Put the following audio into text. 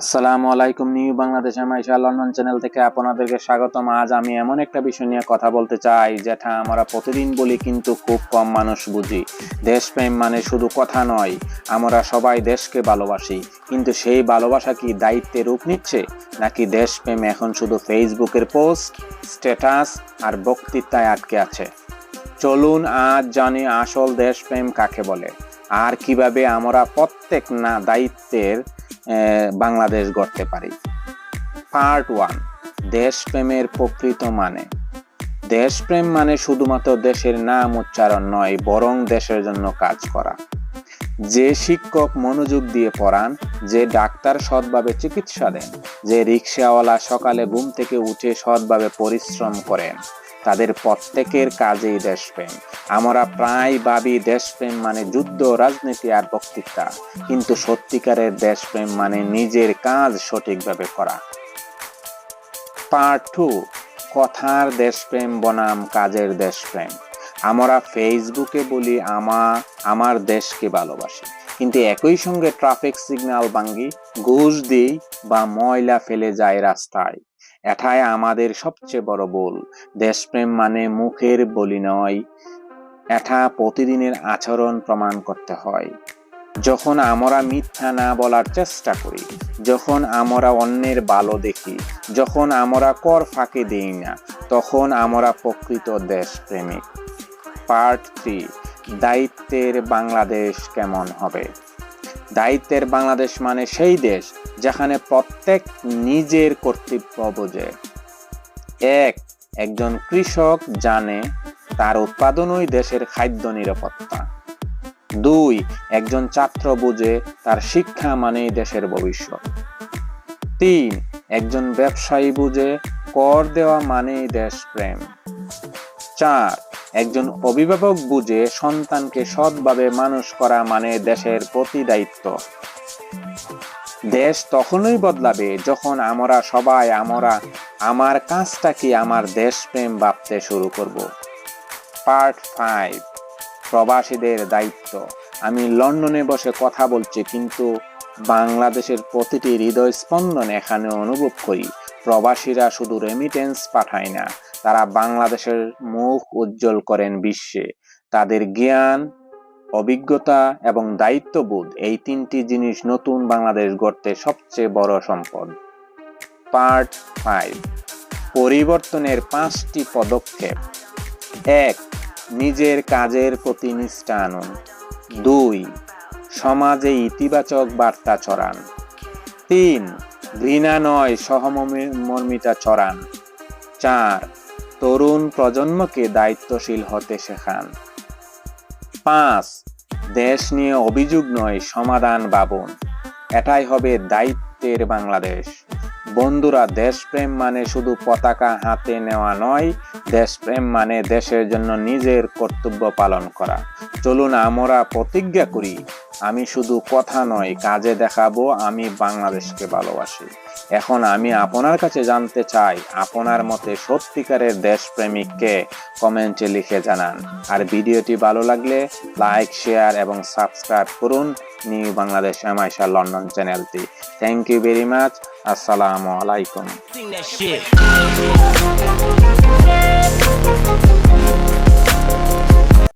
আসসালামু আলাইকুম new Bangladesh Maisha London channel থেকে আপনাদেরকে স্বাগতম। আজ আমি এমন একটা বিষয় নিয়ে কথা বলতে চাই, যেটা আমরা প্রতিদিন বলি কিন্তু খুব কম মানুষ বুঝি। দেশপ্রেম মানে শুধু কথা নয়, আমরা সবাই দেশকে ভালোবাসি। কিন্তু সেই ভালোবাসা কি দায়িত্বে রূপ নিচ্ছে? নাকি দেশপ্রেম এখন শুধু ফেসবুকের পোস্ট, স্ট্যাটাস আর বক্তৃতায় আটকে আছে? চলুন আজ জানি আসল দেশপ্রেম কাকে বলে। আর কীভাবে আমরা প্রত্যেক না দায়িত্বের বাংলাদেশ গড়তে পারি। পার্ট ওয়ান দেশপ্রেমের প্রকৃত মানে। দেশপ্রেম মানে শুধুমাত্র দেশের নাম উচ্চারণ নয়, বরং দেশের জন্য কাজ করা। যে শিক্ষক মনোযোগ দিয়ে পড়ান, যে ডাক্তার সৎভাবে চিকিৎসা দেন, যে রিক্সাওয়ালা সকালে ঘুম থেকে উঠে সৎভাবে পরিশ্রম করেন তাদের প্রত্যেকের কাজেই দেশপ্রেম। আমরা প্রায় ভাবি দেশপ্রেম মানে যুদ্ধ, রাজনীতি আর বক্তৃতা। কিন্তু সত্যিকারের দেশপ্রেম মানে নিজের কাজ সঠিকভাবে করা। পার্ট টু কথার দেশপ্রেম বনাম কাজের দেশপ্রেম। আমরা ফেসবুকে বলি, আমা, আমার দেশকে ভালোবাসি। কিন্তু একই সঙ্গে ট্রাফিক সিগন্যাল ভাঙ্গি, ঘুষ দিই বা ময়লা ফেলে যায় রাস্তায়। এটাই আমাদের সবচেয়ে বড় বল দেশপ্রেম মানে মুখের বলি নয় এটা প্রতিদিনের আচরণ প্রমাণ করতে হয়। যখন আমরা মিথ্যা না বলার চেষ্টা করি, যখন আমরা অন্যের ভালো দেখি, যখন আমরা কর ফাঁকি দিই না, তখন আমরা প্রকৃত দেশপ্রেমিক। পার্ট থ্রি, দায়িত্বের বাংলাদেশ কেমন হবে? দায়িত্বের বাংলাদেশ মানে সেই দেশ যেখানে প্রত্যেক নিজের কর্তব্য বোঝে। এক, একজন কৃষক জানে তার উৎপাদনই দেশের খাদ্য নিরাপত্তা। দুই, একজন ছাত্র বুঝে তার শিক্ষা মানেই দেশের ভবিষ্যৎ। তিন, একজন ব্যবসায়ী বুঝে কর দেওয়া মানেই দেশপ্রেম। চার একজন অভিভাবক বুঝে সন্তানকে সৎভাবে মানুষ করা মানে দেশের প্রতি দায়িত্ব। দেশ তখনই বদলাবে যখন আমরা সবাই আমরা, আমার কাজটা কি আমার দেশপ্রেম ভাবতে শুরু করব। পার্ট ফাইভ, প্রবাসীদের দায়িত্ব। আমি লন্ডনে বসে কথা বলছি, কিন্তু বাংলাদেশের প্রতিটি হৃদয় স্পন্দন এখানে অনুভব করি। প্রবাসীরা শুধু রেমিটেন্স পাঠায় না, তারা বাংলাদেশের মুখ উজ্জ্বল করেন বিশ্বে। তাদের জ্ঞান, অভিজ্ঞতা এবং দায়িত্ববোধ এই তিনটি জিনিস নতুন বাংলাদেশ গড়তে সবচেয়ে বড় সম্পদ। পার্ট ফাইভ, পরিবর্তনের পাঁচটি পদক্ষেপ। এক, নিজের কাজের প্রতি নিষ্ঠা আনুন। দুই, সমাজে ইতিবাচক বার্তা ছড়ান। তিন ঘৃণা নয়, সহমর্মিতা ছড়ান চার, তরুণ প্রজন্মকে দায়িত্বশীল হতে শেখান। পাঁচ, দেশ নিয়ে অভিযোগ নয়, সমাধান ভাবুন এটাই হবে দায়িত্বের বাংলাদেশ। বন্ধুরা, দেশপ্রেম মানে শুধু পতাকা হাতে নেওয়া নয়, দেশপ্রেম মানে দেশের জন্য নিজের কর্তব্য পালন করা। চলুন, আমরা প্রতিজ্ঞা করি আমি শুধু কথা নয়, কাজে দেখাবো, আমি বাংলাদেশকে ভালোবাসি। এখন আমি আপনার কাছে জানতে চাই, আপনার মতে সত্যিকারের দেশপ্রেমিককে কমেন্টে লিখে জানান। আর ভিডিওটি ভালো লাগলে লাইক, শেয়ার এবং সাবস্ক্রাইব করুন নিউ বাংলাদেশ এমআইশা লন্ডন চ্যানেলটি। থ্যাংক ইউ ভেরি মাচ আসসালামু আলাইকুম.